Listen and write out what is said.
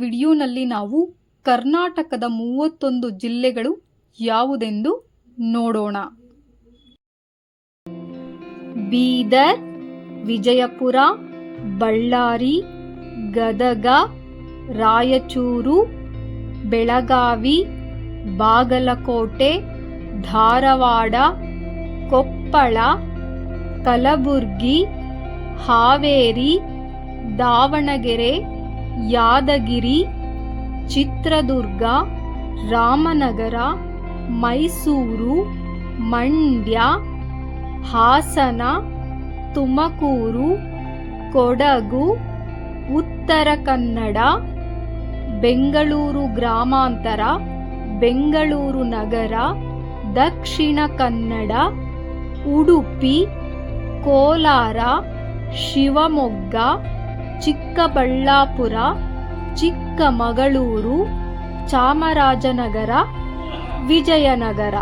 ವಿಡಿಯೋನಲ್ಲಿ ನಾವು ಕರ್ನಾಟಕದ ಮೂವತ್ತೊಂದು ಜಿಲ್ಲೆಗಳು ಯಾವುದೆಂದು ನೋಡೋಣ. ಬೀದರ್, ವಿಜಯಪುರ, ಬಳ್ಳಾರಿ, ಗದಗ, ರಾಯಚೂರು, ಬೆಳಗಾವಿ, ಬಾಗಲಕೋಟೆ, ಧಾರವಾಡ, ಕೊಪ್ಪಳ, ಕಲಬುರ್ಗಿ, ಹಾವೇರಿ, ದಾವಣಗೆರೆ ಯಾದಗಿರಿ, ಚಿತ್ರದುರ್ಗ, ರಾಮನಗರ, ಮೈಸೂರು, ಮಂಡ್ಯ, ಹಾಸನ, ತುಮಕೂರು, ಕೊಡಗು, ಉತ್ತರ ಕನ್ನಡ, ಬೆಂಗಳೂರು ಗ್ರಾಮಾಂತರ, ಬೆಂಗಳೂರು ನಗರ, ದಕ್ಷಿಣ ಕನ್ನಡ, ಉಡುಪಿ, ಕೋಲಾರ, ಶಿವಮೊಗ್ಗ ಚಿಕ್ಕಬಳ್ಳಾಪುರ ಚಿಕ್ಕಮಗಳೂರು ಚಾಮರಾಜನಗರ ವಿಜಯನಗರ.